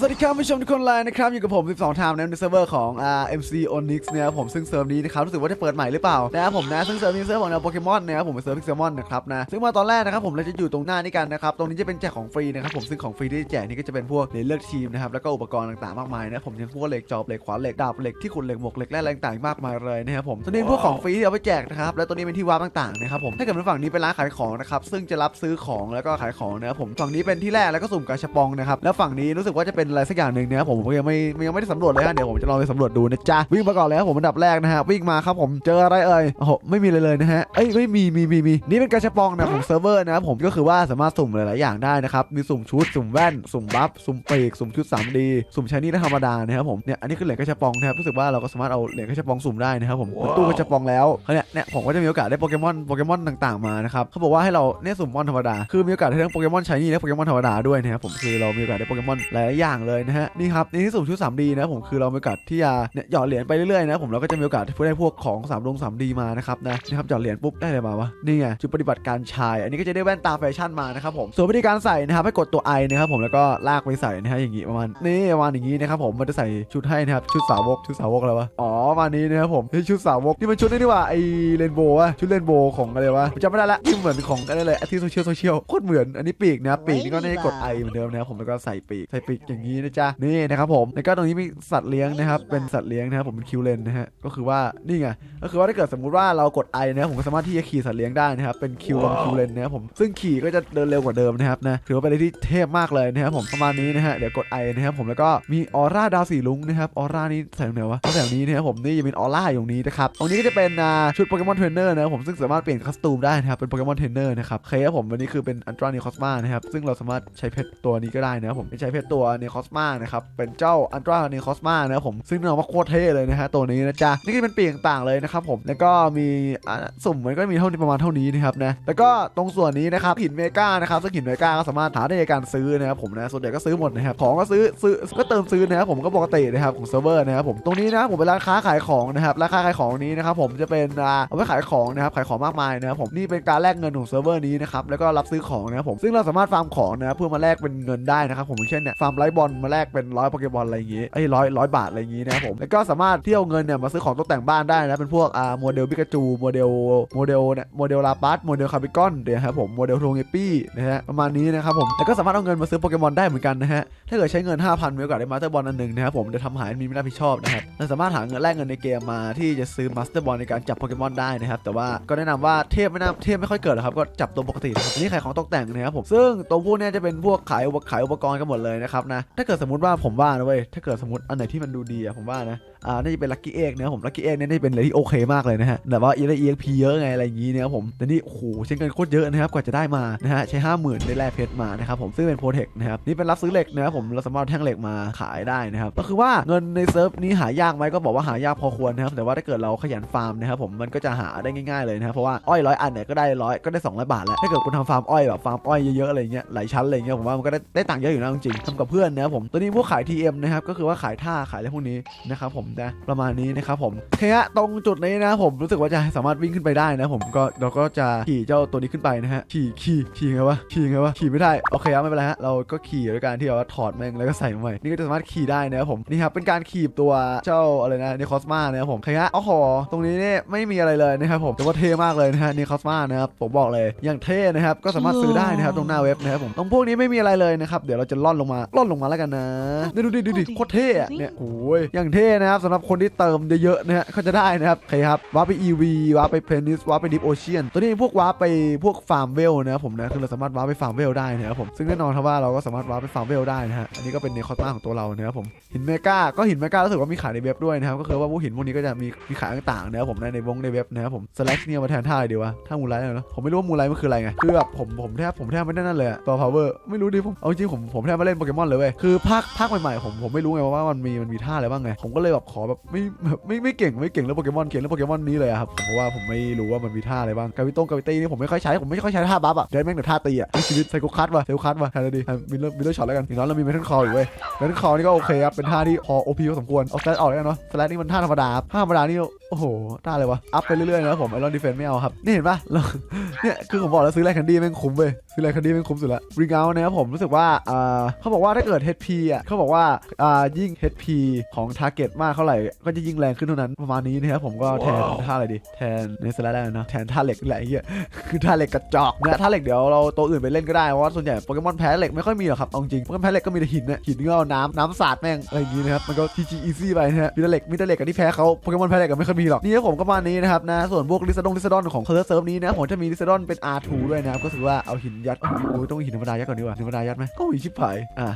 สวัสดีครับผู้ชมทุกคนเลยนะครับอยู่กับผม 12 ทามในเซิร์ฟเวอร์ของ RMC Onyx เนะครับผมซึ่งเซิร์ฟนี้นะครับรู้สึกว่าจะเปิดใหม่หรือเปล่านะครับผมนะซึ่งเซิร์ฟนี้เซิร์ฟของแนวโปเกมอนนะครับผมเป็นเซิร์ฟพิกเซมอนนะครับนะซึ่งมาตอนแรกนะครับผมเราจะอยู่ตรงหน้านี้กันนะครับตรงนี้จะเป็นแจกของฟรีนะครับผมซึ่งของฟรีที่แจกนี่ก็จะเป็นพวกเลือกทีมนะครับแล้วก็อุปกรณ์ต่างๆมากมายนะผมยังพวกเหล็กจอบเหล็กขวานเหล็กดาบเหล็กที่ขุดเหล็กหมวกเหล็กและอะไรต่างๆมากมายเลยนะครับผมตัวนี้เป็นพวกของฟรีที่เอาไปแจกนะครับแล้วตัวนี้เป็นที่วาร์ปต่างๆนะครับผมถ้าเกิดเป็นฝั่งนี้เป็นร้านขายของนะครับซึ่งจะรับซื้อของแล้วก็ขายของนะครับผมฝั่งนี้เป็นที่แรกแล้วก็สุ่มกาชาปองนะครับแล้วฝั่งนี้รู้สึกว่าจะเป็นอะไรสักอย่างหนึ่งนะครับผมผมยังไม่ยังไม่ได้สำรวจเลยฮะเดี๋ยวผมจะลองไปสำรวจดูนะจ๊ะวิ่งมาก่อนเลยครับผมอันดับแรกนะฮะวิ่งมาครับผมเจออะไรเอ่ยโอ้โหไม่มีเลยเลยนะฮะเอ้ยไม่มีมีมีมีนี่เป็นกาชาปองนะของเซิร์ฟเวอร์นะครับผมก็คือว่าสามารถสุ่มหลายๆอย่างได้นะครับมีสุ่มชุดสุ่มแว่นสุ่มบัฟสุ่มปีกสุ่มชุด 3D สุ่มชายนี่และธรรมดานะครับผมเนี่ยอันนี้คือเหรียญกาชาปองนะครับรู้สึกว่าเราก็สามารถเอาเหรียญกาชาปองสุ่มได้นะครับผมเป็นตู้กาชาปองแล้วเขาเนี่ยเนี่ยผมก็จะมีโอกาสได้โปเกมอนโปเกมอนต่างๆมานะครับเขาบอกว่าให้เราเนี่ยสุ่มมอนธรรมดาคือมีโอกาสได้ทั้งโปเกมอนชายนี่และโปเกมอนธรรมดาด้วยนะครับผมคือเรามีโอกาสได้โปเกมอนหลายๆอย่างเลยนะฮะนี่ครับในที่สุ่มชุด 3D นะผมคือเรามีโอกาสที่จะเนี่ยหยอดเหรียญไปเรื่อยๆนะผมเราก็จะมีโอกาสที่ได้พวกของ3ดง 3D มานะครับนะนะครับหยอดเหรียญปุ๊บได้อะไรมาวะนี่ไงชุดปฏิบัติการชาย อันนี้ก็จะได้แว่นตาแฟชั่นมานะครับผมส่วนวิธีการใส่นะครับให้กดตัวไอนะครับผมแล้วก็ลากไปใส่นะฮะอย่างงี้ประมาณนี่ประมาณอย่างงี้นะครับผมมันจะใส่ชุดให้นะครับชุดสาวกชุดสาวกอะไรวะอ๋อประมาณนี้นะครับผมนี่ชุดสาวกนี่มันชุดนี่ดีกว่าไอเรนโบว์อะชุดเรนโบว์ของอะไรวะจำไม่ได้ละที่เหมือนของอะไรเลยที่โซเชียลโซเชียลโคตรเหมือนอันนี้ปีกนะปีกนี่ก็ได้กดไอเหมือนเดิมนะครับผมแล้วก็ใส่ปีกใส่ปีกอย่างนี้นะจ๊ะนี่นะครับผมแล้วก็ตรงนี้มีสัตว์เลี้ยงนะครับเป็นสัตว์เลี้ยงนะครับผมเป็นคิวเลนนะฮะก็คือว่านี่ไงก็คือว่าถ้าเกิดสมมุติว่าเรากดไอนะครับผมก็สามารถที่จะขี่สัตว์เลี้ยงได้นะครับเป็นคิวลองคิวเลนนะครับผมซึ่งขี่ก็จะเดินเร็วกว่าเดิมนะครับนะถือว่าเป็นอะไรที่เทพมากเลยนะครับผมประมาณนี้นะฮะเดี๋ยวกดไอนะครับผมแล้วก็มีออร่าดาวสีลุงนะครับออร่านี้แสงไหนวะแสงนี้นะครับผมนี่จะเป็นออร่าอยู่ตรงนี้นะครับตรงนี้ก็จะเป็นอ่าชุดโปเกมอนเทรนเนอร์นะครับผมซึ่งสามารถเปลี่ยนคัสตูมได้นะครับเป็นโปเกมอนเทรนเนอร์นะครับโอเคครับผมวันนี้คือเป็นอันตราเนคอสมานะครับซึ่งเราสามารถใช้เพชรตัวนี้ก็ได้นะครับผมใช้เพชรตัวเนคอสมานะครับ เป็นเจ้าอันตราเนคอสมานะครับผม ซึ่งเราว่าโคตรเท่เลยนะฮะตัวนี้นะจ๊ะ นี่ก็เป็นปีกต่างๆเลยนะครับผม แล้วก็มีสุ่มมันก็มีเท่านี้ประมาณเท่านี้นะครับนะ แล้วก็ตรงส่วนนี้นะครับหินเมกานะครับซึ่งหินเมกาก็สามารถหาได้ในการซื้อนะครับผมนะส่วนใหญ่ก็ซื้อหมดนะครับของก็ซื้อซื้อก็เติมซื้อนะครับผมก็ปกตินะครับของเซิร์ฟเวอร์นะครับผมตรงนี้นะผมเป็นร้านค้าขายของนะครับร้านค้าขายของนี้นะครับผมจะเป็นเอาไว้ขายของนะครับขายของมากมายนะครับผมนี่เป็นการแลกเงินของเซิร์ฟเวอร์นี้นะครับแล้วก็รับซื้อของนะครับผมซึ่งเราสามารถฟาร์มของนะเพื่อมาแลกเป็นเงินได้นะครับผมเช่นเนี่ยฟาร์มไลท์บอลมาแลกเป็นร้อยโปเกมอนอะไรอย่างงี้ไอ้ร้อยร้อยบาทอะไรอย่างงี้นะครับผมแล้วก็สามารถที่เอาเงินเนี่ยมาซื้อของตกแต่งบ้านได้นะเป็นพวกอ่าโมเดลปิกาจูโมเดลโมเดลเนี่ยโมเดลลาปัสโมเดลคาร์บิกอนเดี๋ยวครับผมโมเดลโทงเอปี้นะฮะประมาณนี้นะครับผมแล้วก็สามารถเอาเงินมาซื้อโปเกมอนได้เหมือนกันนะฮะถ้าเกิดใช้เงิน 5,000มีโอกาสได้มาสเตอร์บอลอันหนึ่งนะครับผมจะทำหายมีไม่รับผิดชอบนะครับเราสามารถหาเงินแลกเงินในเกมมาที่จะซื้อมาสเตอร์บอลในการจับโปเกมอนได้นะครับแต่ว่าก็แนะนำว่าเทพไม่น่าเทพไม่ค่อยเกิดหรอกครับก็จับตัวปกตินี่ขายของตกแต่งนะครับผมซึ่งตัวพวกนี้จะเป็นพวกขายอุปขายอุปกรณ์กันหมดเลยนะครับนะถ้าเกิดสมมติว่าผมว่านะเว้ยถ้าเกิดสมมติอันไหนที่มันดูดีอะผมว่านะอ่าน่าจะเป็นลัคกี้เอ็กเนะครับผมลัคกี้เอ็กเนี่ยน่าจะเป็นอะไรที่โอเคมากเลยนะฮะแต่ว่าเอีได้ EXP เยอะไงอะไรอย่างงี้เนะครับผมแต่นี่โอ้โหใช้เงินโคตรเยอะนะครับกว่าจะได้มานะฮะใช้ห้าหมื่นได้แลกเพชรมานะครับผมซึ่งเป็นโปรเทคนะครับนี่เป็นรับซื้อเหล็กนะครับผมเราสามารถแท่งเหล็กมาขายได้นะครับก็คือว่าเงินในเซิร์ฟนี้หายากไหมก็บอกว่าหายากพอควรนะครับแต่ว่าถ้าเกิดเราขยันฟาร์มนะครับผมมันก็จะหาได้ง่ายๆเลยนะครับเพราะว่าอ้อยร้อยอันเนี่ยก็ได้ร้อยก็ได้200บาทแล้วถ้าเกิดคุณทำฟาร์มอ้อยแบบฟาร์มอ้อยเยอะๆอะไรเงี้ยหลายชั้นอะไรเงี้ยผมว่ามันก็ได้ได้ตังค์เยอะอยู่นะจริงๆทำกับเพื่อนนะครับผมตัวนี้พวกขาย TM นะครับก็คือว่าขายท่าขายอะไรพวกนี้นะครับผมนะประมาณนี้นะครับผมโอเคฮะตรงจุดนี้นะผมรู้สึกว่าจะสามารถวิ่งขึ้นไปได้นะผมก็เราก็จะขี่เจ้าตัวนี้ขึ้นไปนะฮะขี่ขี่ขี่ไงวะขี่ไงวะขี่ไม่ได้โอเคครับไม่เป็นไรฮะเราก็ขี่ด้วยการที่เราถอดแม่งแล้วก็ใส่ใหม่นี่ก็จะสามารถขี่ได้นะครับผมนี่ครับเป็นการขี่ตัวเจ้าอะไรนะเนคอสมานะครับผมโอเคฮะโอ้โหตรงนี้เนี่ยไม่มีอะไรเลยนะครับผมแต่ว่าเท่มากเลยนะฮะเนคอสมานะครับผมบอกเลยอย่างเท่นะครับก็สามารถซื้อได้นะครับตรงหน้าเว็บนะครับผมตรงพวกนี้ไม่มีอะไรเลยนะครับเดี๋ยวเราจะล่อนลงมาล่อนลงมาแล้วกันนะนี่ดูดิดูดิโคตรเท่อะเนี่ยโอ้ยอย่างเท่นะครับสำหรับคนที่เติมเยอะๆนะฮะเขาจะได้นะครับโอเคครับวาร์ปไป EV วาร์ปไปเพนิสวาร์ปไปดิฟโอเชียนตัวนี้พวกวาร์ปไปพวกฟาร์มเวลนะครับผมนะคือเราสามารถวาร์ปไปฟาร์มเวลได้นะครับผมซึ่งแน่นอนครับว่าเราก็สามารถวาร์ปไปฟาร์มเวลได้นะฮะอันนี้ก็เป็นเนคอสมาของตัวเรานะครับผมหินเมกาก็หินเมการู้สึกว่ามีขายในเว็บด้วยนะครับก็คือว่าพวกหินพวกนี้ก็จะมีมีขายต่างๆนะครับผมนะในวงในเว็บนะครับผมสแลชเนี่ยมาแทนท่าอะไรดีวะท่ามูไลท์เนาะผมไม่รู้ว่ามูไลท์มันคืออะไรไงคือแบบผมผมแทบผมแทบไม่ได้นั่นเลยอะตัวพาวเวอร์ไม่รู้ดิผมเอาจริงผมผมแทบไม่เล่นโปเกมอนเลยเว้ยคือภาคภาคใหม่ๆผมผมไม่รู้ไงว่ามันมีมันมีท่าอะไรบ้างไงผมก็เลยแบบขอแบบไม่แบบไม่ไม่เก่งไม่เก่งเรื่องโปเกมอนเก่งเรื่องโปเกมอนนี้เลยอะครับผมเพราะว่าผมไม่รู้ว่ามันมีท่าอะไรบ้างกาวิตงกาวิตี้นี่ผมไม่ค่อยใช้ผมไม่ค่อยใช้ท่าบัฟอะเดินแม่งแต่ท่าตีอะชีวิตไซโคคัสว่ะไซโคคัสว่ะใครจะดีมิลเลอร์มิลเลอร์ช็อตแล้วกันอย่างน้อยเรามีเมทัลคออยู่เว้ยเมทัลคอนี่ก็โอเคครับเป็นท่าที่พอโอพีพอสมควรเอาสแลชออกแล้วกันเนาะสแลชนี่มันท่าธรรมดาท่าธรรมดานี่ โอ้โหท่าอะไรวะ อัพไปเรื่อยๆนะครับผมไอรอนดีเฟนไม่เอาครับ นี่เห็นปะเราเนี่ย คือผมบอกแล้วซื้อไรคันดี้แม่งคุ้มเว้ย ซื้อไรคันดี้แม่งคุ้มสุดละรีเงานะครับผมรู้สึกว่าอ่าเขาบอกว่าถ้าเกิด HP อะเขาบอกว่าอ่ายิ่ง HP ของ Target มากเท่าไหร่ ก็จะยิ่งแรงขึ้นเท่านั้น ประมาณนี้นะครับผมก็แทนท่าอะไรดี แทนเนสลาได้นะ แทนท่าเหล็กนี่แหละไอ้เหี้ย คือท่าเหล็กกระจอกนะท่าเหล็กเดี๋ยวเราตัวอื่นไปเล่นก็ได้ เพราะว่าส่วนใหญ่โปเกมอนแพ้เหล็กไม่ค่อยมีหรอกครับเอาจริง โปเกมอนแพ้เหล็กก็มีแต่หินนะหินก็เอาน้ำน้ำสาดแม่งอะไรอย่างงี้นะครับ มันก็ GG easy ไปนะฮะมีแต่เหล็กมีแต่เหล็กกับที่แพ้เขาโปเกมอนแพ้เหล็กก็ไม่ค่อยมีหรอกนี่ผมก็มานี้นะครับนะส่วนพวกลิซาดงลิซดอนของเซิร์เซิร์ฟนี้นะผมจะมีลิซดอนเป็น R2 ด้วยนะครับก็ถือว่าเอาหินยัดโอ้ยต้องหินธรรมดายัดก่อนดีกว่าธรรมดายัดไหมก็มีชิบหายอะ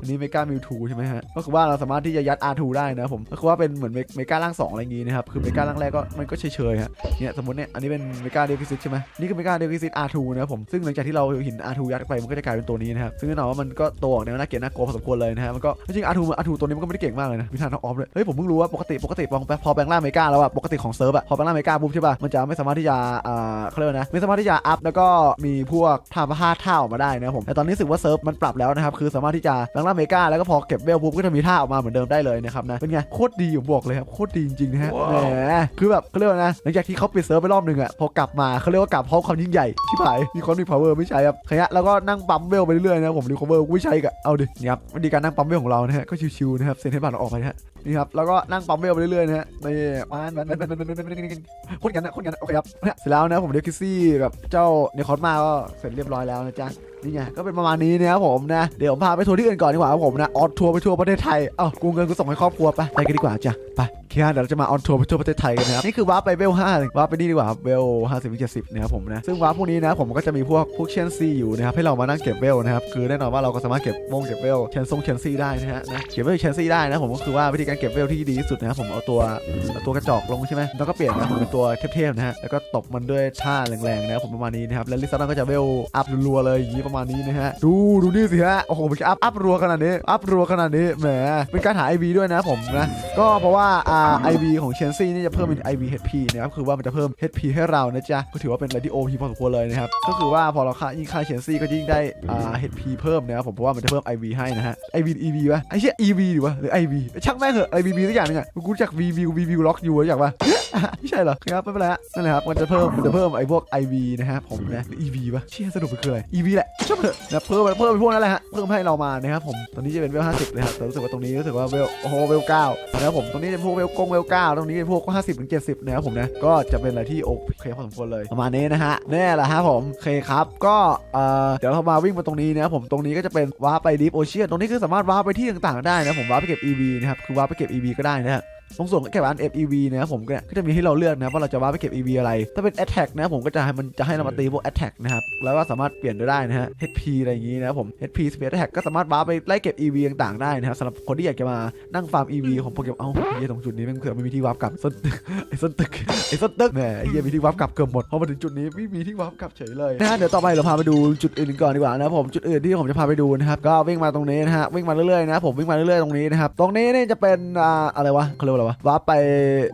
อันนี้เมกามิวทูใช่ไหมฮะก็คือว่าเราสามารถที่จะยัด R2 ได้นะผมก็คือว่าเป็นเหมือนเมการ่างสองอะไรอย่างงี้นะครับคือเมการ่างแรกก็มันก็เฉยๆฮะเนี่ยสมมติเนี่ยอันนี้เป็นเมกาเดลคิซิตใช่ไหมนี่คือเมกาเดลคิซิต R2 นะครับผมซึ่งหลังจากที่เราหิน R2 ยัดไปมันก็จะกลายเป็นตัวนี้นะครับซึ่งแน่นอนว่ามันก็โตออกแนวน่าเกลียดน่ากลัวพอสมควรเลยนะฮะมันก็จริงๆ R2 R2 ตัวนี้มันก็ไม่ได้เก่งมากเลยนะมีทางท็อออฟเลยเฮ้ยผมเพิ่งรู้ว่าปกติปกติพอพอแปลงร่างเมกาแล้วอะปกติของเซิร์ฟอะพอแปลงร่างเมกาปุ๊บใช่ป่ะมันจะไม่สามารถที่จะอ่าเขาเรียกว่านะไม่สามารถที่จะอัพแล้วก็มีพวกท่าพระาท่าออกมาได้นะครับผมแต่ตอนนี้รู้สึกว่าเซิร์ฟมันปรับแล้วนะครับคือสามารถที่จะแปลงร่างเมกาแล้วก็พอเก็บเวลปุ๊บก็จะมีท่าออกมาเหมือนเดิมได้เลยนะครับนะเป็นไงโคตรดีผมบอกเลยครับโคตรดีจริงๆนะฮะแหมคือแบบเขาเรียกว่านะหลังจากที่เขาปิดเซิร์ฟไปรอบหนึ่งอะพอกลับมาเขาเรียกว่ากลับพร้อมความยิ่งใหญ่ที่ผายมีคอนมีพาวเวอร์ไม่ใช่ครับขยะแล้วก็นั่งปั๊มเวลไปเรื่อยๆนะผมรีคอเวอร์ไม่ใช่กะเอาดินี่ครับวิธีการนั่งปั๊มเวลของเรานะฮะก็ชิวๆนะครับเซนเทนบัตเราออกไปนะฮะนี่ครับแล้วก็นั่งปั๊มเวลไปเรื่อยๆนะฮะนี่มันมันมันมันมันมันมันคนกันนะคนกันนะโอเคครับเนี่ยเสร็จแล้วนะผมเรียกคิซี่กับเจ้าเนคอสมาก็เสร็จเรียบร้อยแล้วนะจ๊ะ นี่ไงก็เป็นประมาณนี้นะครับผมนะ เดี๋ยวผมพาไปทัวร์ที่อื่นก่อนดีกว่าครับผมนะออนทัวร์ไปทัวร์ประเทศไทย เอ้ากูเงินกูส่งให้ครอบครัวไปไปกันดีกว่าจ้ะไปโอเคฮะเดี๋ยวเราจะมาออนทัวร์ไปทัวร์ประเทศไทยกันนะครับนี่คือวาร์ปไปเวลห้าวาร์ปไปนี่ดีกว่าครับเวลห้าสิบเจ็ดสิบนะครับผมนะซึ่งวาร์ปพวกนี้นะผมก็จะมีพวกพวกเชนซีอยู่นะครับให้เรามานั่งเก็บเวลนะครับคือแน่นอนว่าเราก็สามารถเก็บวงเก็บเวลเชนซงเชนซีได้นะฮะนะเก็บเวลเชนซีได้นะผมก็คือว่าวิธีการเก็บเวลที่ดีที่สุดนะครับผมเอาตัวเอาตัวกระจอกลงใช่ไหมแล้วก็เปลี่ยนนะผมเป็นตัวเทพๆนะฮะแล้วก็ตบมันด้วยท่าแรงๆนะครับผมประมาณนี้นะครับแล้วลิซ่าก็จะเวลอัพรัวๆเลยอย่างนี้ประมาณนี้นะฮะ ดูดูนี่สิฮะ โอ้โหมันจะอัพอัพรัวขนาดนี้ อัพรัวขนาดนี้ แหม เป็นการหา IV ด้วยนะผมนะ ก็เพราะว่าอ่า IV ของเชนซี่นี่จะเพิ่มเป็น IV HP นะครับ คือว่ามันจะเพิ่ม HP ให้เรานะจ๊ะ ก็ถือว่าเป็นอะไรที่ OP พอสมควรเลยนะครับ ก็คือว่าพอเราค่ายิ่งค่าเชนซี่ก็ยิ่งได้อ่า HP เพิ่มนะครับผม เพราะว่ามันจะเพิ่ม IV ให้นะฮะ IV EV วะไอ้เชี่ย EV หรือวะหรือ IV ช่างแม่งเหอะ IVB สักอย่างหนึงอะกูรู้จัก VV VV ล็อกอยู่รู้จักปะ ไม่ใช่เหรอครับไม่เป็นไรฮะนั่นแหละครับมันจะเพิ่มมันจะเพิ่มไอ้พวก IV นะฮะผมนะหรือ EV ปะเชี่ยสรุปมันคืออะไร EV แหละช่างเถอะนะเพิ่มเพิ่มไปพวกนั้นแหละฮะเพิ่มให้เรามานะครับผมตอนนี้จะเป็นเวล50เลยครับแต่รู้สึกว่าตรงนี้รู้สึกว่าเวลโอ้โหเวล9นะครับผมตรงนี้เป็นพวกเวลกงเวล9ตรงนี้เป็นพวก50ถึง70นะครับผมนะก็จะเป็นอะไรที่โอเคพอสมควรเลยประมาณนี้นะฮะแน่แหละฮะผมโอเคครับก็เอ่อเดี๋ยวเรามาวิ่งมาตรงนี้นะครับผมตรงนี้ก็จะเป็นว้าร์ปไปดิฟโอเชียนตรงนี้คือสามารถว้าร์ปไปที่ต่างๆได้นะผมว้าร์ปไปเก็บ EV นะครับคือว้าร์ปไปเก็บ EV ก็ได้นะฮะ ตรงส่วนเก็บอัน FEV นะครับผมก็จะมีให้เราเลือกนะครับว่าเราจะว่าไปเก็บ EV อะไร ถ้าเป็น Attack นะครับผมก็จะให้มันจะให้เรามาตีพวก Attack นะครับแล้วก็สามารถเปลี่ยนได้นะฮะ HP อะไรอย่างงี้นะครับผม HP Space Attack ก็สามารถว้าไปไล่เก็บ EV ต่างๆได้นะครับสำหรับคนที่อยากจะมานั่งฟาร์ม EV ของโปเกมอนเอ้าเฮียตรงจุดนี้แม่งเผื่อไม่มีที่วาร์ปกลับส้นไอ้ส้นตึกไอ้ส้นตึกแหมไอ้เฮียมีที่วาร์ปกลับเกือบหมดพอมาถึงจุดนี้ไม่มีที่วาร์ปกลับเฉยเลยนะฮะเดี๋ยวต่อไปเราพาไปดูจุดอื่นก่อนดีกว่านะผมจุดอื่นที่ผมจะพาไปดูนะครับก็วิ่งมาตรงนี้นะฮะวิ่งมาเรื่อยๆนะผมวิ่งมาเรื่อยๆตรงนี้นะครับตรงนี้เนี่ยจะเป็นอ่าอะไรวะเขาเรียกอะไรวะวาร์ปไป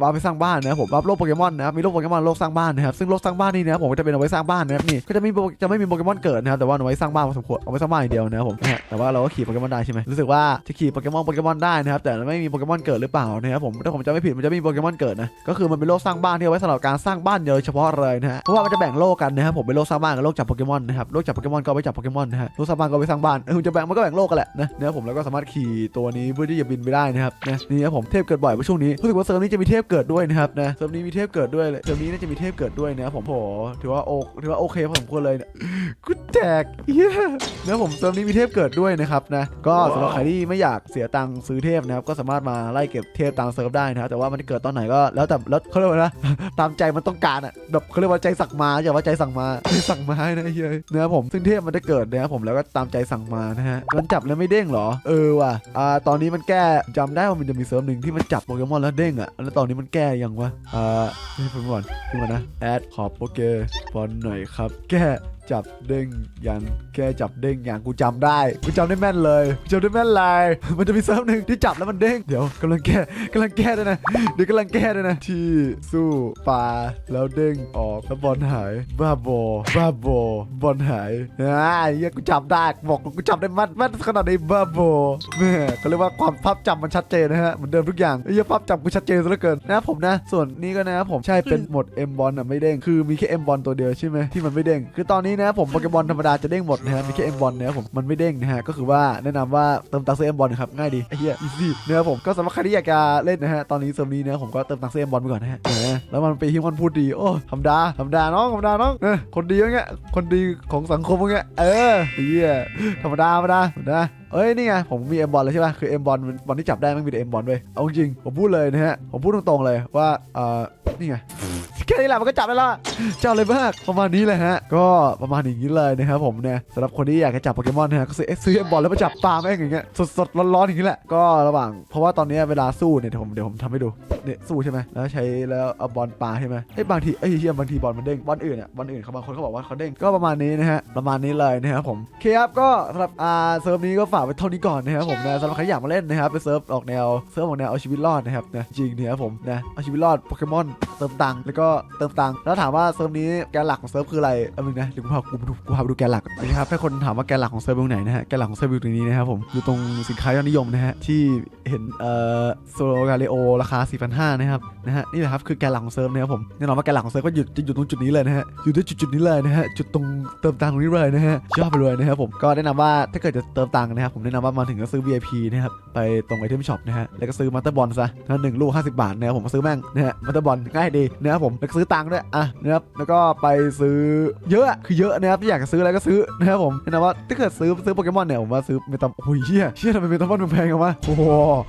วาร์ปไปสร้างบ้านนะครับผมวาร์ปโลกโปเกมอนนะครับมีโลกโปเกมอนโลกสร้างบ้านนะครับซึ่งโลกสร้างบ้านนี่นะครับผมก็จะเป็นเอาไว้สร้างบ้านนะครับนี่ก็จะไม่มีจะไม่มีโปเกมอนเกิดนะครับแต่ว่าเอาไว้สร้างบ้านพอสมควรเอาไว้สร้างบ้านอย่างเดียวนะครับผมแต่ว่าเราก็ขี่โปเกมอนได้ใช่ไหมรู้สึกว่าจะขี่โปเกมอนโปเกมอนได้นะครับแต่ไม่มีโปเกมอนเกิดหรือเปล่านะครับผมถ้าผมจะไม่ผิดมันจะไม่มีโปเกมอนเกิดนะก็คือมันเป็นโลกสร้างบ้านที่เอาไว้สำหรับการสร้างบ้านโดยเฉพาะเลยนะฮะเพราะว่ามันจะแบ่งโลกกันนะครับผมเป็นโลกสร้างบ้านกับโลกจับโปเกมอนนะครับโลกจับโปเกมอนก็ไว้จับโปเกมอนนะฮะโลกสร้างบ้านก็ไว้สร้างบ้านเออจะแบ่งมันก็แบ่งโลกกันแหละนะนะครับผมแล้วก็สามารถขี่ตัวนี้เพื่อที่จะบินไปได้นะครับนะนี่ครับผมเทพเกิดบ่อยเพระช่วงนี้รู้สึกว่าเซิร์ฟนี้จะมีเทพเกิดด้วยนะครับนะเซิร์ฟนี้มีเทพเกิดด้วยเลยเซิร์ฟนี้น่าจะมีเทพเกิดด้วยนะครับผมโหถือว่าโอถือว่าโอเคพอสมควรเลยกูแตกเหี้ยนะผมเซิร์ฟนี้มีเทพเกิดด้วยนะครับนะก็สำหรับใครที่ไม่อยากเสียตังค์ซื้อเทพนะครับก็สามารถมาไล่เก็บเทพตามเซิร์ฟได้นะครับแต่ว่ามันจะเกิดตอนไหนก็แล้วแต่แล้วเขาเรียกว่านะตามใจมันต้องการอะแบบเขาเรียกว่าใจสั่งมาอย่าว่าใจสั่งมาใจสั่งมาให้นะเฮ้ยเนะครับผมซึ่งเทพมันจะเกิดนะครับผมแล้วก็ตามใจสั่งมานะฮะมันจับแล้วไม่เด้งหรอเออว่ะอ่าตอนนี้มันแก้จำได้ว่ามันจะมีเซิร์ฟหนึ่งที่มันจับโปเกมอนแล้วเด้งอะแล้วตอนนี้มันแก้ยังวะอ่านี่ผมก่อนเพิ่งก่อนนะแอดขอโปเกมอนหน่อยครับ แก้ จับเด้งยันแค่จับเด้งอย่างกูจำได้กูจำได้แม่นเลยจำได้แม่นเลยมันจะมีเซิร์ฟหนึ่งที่จับแล้วมันเด้งเดี๋ยวกำลังแก้กำลังแก้ด้วยนะเดี๋ยวกำลังแก้ด้วยนะที่สู้ปลาแล้วเด้งออกแล้วบอลหายบ้าบอบ้าบอบอลหายอ่าไอ้เหี้ยกูจำได้บอกกูจำได้แม่นแม่นขนาดนี้บ้าบอแม่เขาเรียกว่าความภาพจำมันชัดเจนนะฮะเหมือนเดิมทุกอย่างเหี้ยภาพจำกูชัดเจนซะเหลือเกินนะผมนะ ส่วนนี้ก็นะผมใช่เป็นหมด M บอลอะไม่เด้งคือมีแค่ M บอลตัวเดียวใช่ไหมที่มันไม่เด้งคือตอนนี้นะครับผมโปเกมอนธรรมดาจะเด้งหมดนะฮะมีแค่เอ็มบอลนะครับผมมันไม่เด้งนะฮะก็คือว่าแนะนำว่าเติมตังค์ซื้อ M บอลนะครับง่ายดีเฮียอีซี่นะครับผมก็สำหรับใครที่อยากจะเล่นนะฮะตอนนี้เซิร์ฟนี้นะผมก็เติมตังค์ซื้อ M บอลไปก่อนนะฮะแล้วมันไปฮิวมันพูดดีโอ้ธรรมดาธรรมดาน้องธรรมดาน้องเออคนดีอย่างเงี้ยคนดีของสังคมอย่างเงี้ยเออเฮียธรรมดาธรรมดาธรรมดา เอ้ยนี่ไงผมมี M บอลเลยใช่ป่ะคือ M บอลบอลที่จับได้มันมีแต่ M บอลเว้ยเอาจริงผมพูดเลยนะฮะผมพูดตรงๆเลยว่าเอ่อนี่ไงแค่นี้แหละมันก็จับได้ล้วอะจับเลยมากประมาณนี้เลยฮะ ก็ประมาณอย่างนี้เลยนะครับผมเนี่ยสำหรับคนที่อยากจะจับโปเกมอนนะฮะก็ซื้อซื้อ M บอลแล้วมาจับปลาแม่งอย่างเงี้ยสดๆร้อนๆอย่างนี้แหละก็ระหว่างเพราะว่าตอนนี้เวลาสู้เนี่ยเดี๋ยวผมเดี๋ยวผมทำให้ดูเนี่ยสู้ใช่ไหมแล้วใช้แล้วเอาบอลปลาใช่ไหมไอ้ยบางทีไอ้เฮียบางทีบอลมันเด้งบอลอื่นอะบอลอื่นเขาบางคนเขาบอกว่าเขาเด้งก็ประมาณนี้นะฮะประมาณนี้เลยนะครับผมโอเคครับก็สำหรับอ่าเซิร์ฟนี้ก็ฝากไว้เท่านี้ก่อนนะครับผมนะสำหรับใครอยากมาเล่นนะครับเป็นเซิร์ฟออกแนวเซิร์ฟออกแนวเอาชีวิตรอดนะครับนะจริงเนี่ยครับผมนะเอาชีวิตรอดโปเกมอนเติมตังค์แล้วก็เติมตังค์แล้วถามว่าเซิร์ฟนี้แกนหลักของเซิร์ฟคืออะไรเอามึงนะเดี๋ยวกูพากูไปดูกูพาไปดูแกนหลักนะครับให้คนถามว่าแกนหลักของเซิร์ฟอยู่ไหนนะฮะแกนหลักของเซิร์ฟอยู่ตรงนี้นะครับผมอยู่ตรงสินค้ายอดนิยมนะฮะที่เห็นเอ่อโซโลกาเลโอราคา 4,500นะครับนะฮะนี่แหละครับคือแกนหลักของเซิร์ฟนะครับผมแน่นอนว่าแกนหลักของเซิร์ฟก็อยู่จะอยู่ตรงจุดนี้เลยนะฮะอยู่ที่จุดจุดๆนี้เลยนะฮะจุดตรงเติมตังค์ตรงนี้เลยนะฮะชอบไปเลยนะครับผมก็แนะนำว่าถ้าเกิดจะเติมตังค์นะครับผมแนะนำว่ามาถึงก็ซื้อ VIP นะครับไปตรงไอเทมช็อปนะฮะแล้วก็ซื้อมาสเตอร์บอลซะนะหนึ่งลูก 50 บาทนะครับผมมาซื้อแม่งนะฮะมาสเตอร์บอลง่ายดีนะครับผมแล้วก็ซื้อตังค์ด้วยอะนะครับแล้วก็ไปซื้อเยอะคือเยอะนะครับที่อยากจะซื้ออะไรก็ซื้อนะครับผมแนะนำว่าถ้าเกิดซื้อซื้อโปเกมอนเนี่ยผมว่าซื้อเมตาโอ้ยเชี่ยเชี่ยทำไมเมตาบอลมันแพงกันวะโอ้โห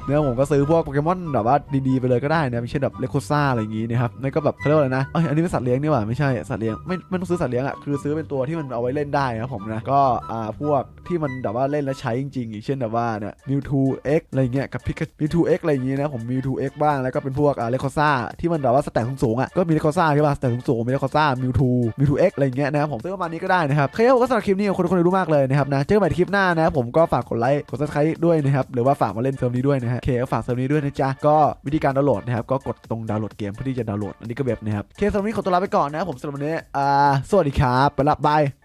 นะครับผมก็ซื้อพวกโปเกมอนแบบว่าดีๆไปเลยก็ได้นะไม่ใช่แบบเลโคซ่าอะไรอย่างงี้นะครับนั่นก็แบบเขาเรียกว่าอะไรนะเอ้ยอันนี้เป็นสัตว์เลี้ยงนี่หว่าไม่ใช่สัตว์เลี้ยงไม่ไม่ต้องซื้อสัตว์เลี้ยงอะคือซื้อเป็นตัวที่มันเอาไว้เล่นได้นะผมนะก็อ่าพวกที่มันแบบว่าเล่นแล้วใช้จริงๆอย่างเช่นแบบว่าเนี่ยมิวทูเอ็กอะไรเงี้ยกับพิกมิวทูเอ็กอะไรอย่างงี้ยนะผมมิวทูเอ็กบ้างแล้วก็เป็นพวกอ่าเลโคซ่าที่มันแบบว่าสแตทสูงๆอะก็มีเลโคซ่าใช่ป่ะสแตทสูงๆมีเลโคซ่ามิวทูมิวทูเอ็กอะไรเงี้ยนะครับผมซื้อประมาณนี้ก็ได้นะครับใครผมก็สำหรับคลิปนี้ขอบคุณทุกคนรู้มากเลยนะครับนะเจอกันใหม่คลิปหน้านะผมก็ฝากกดไลค์กดซับสไครต์ด้วยนะครับหรือว่าฝากมาเล่นเซิร์ฟนี้ด้วยนะฮะเคก็ฝากเซิร์ฟนี้ด้วยนะจ๊ะก็วิธีการดาวน์โหลดนะครับก็กดตรงดาวน์โหลดเกมเพื่อที่จะดาวน์โหลดอันนี้ก็เว็บนะครับเคสำหรับวันนี้ขอตัวลาไปก่อนนะผมสำหรับวันนี้อ่าสวัสดีครับไปละบาย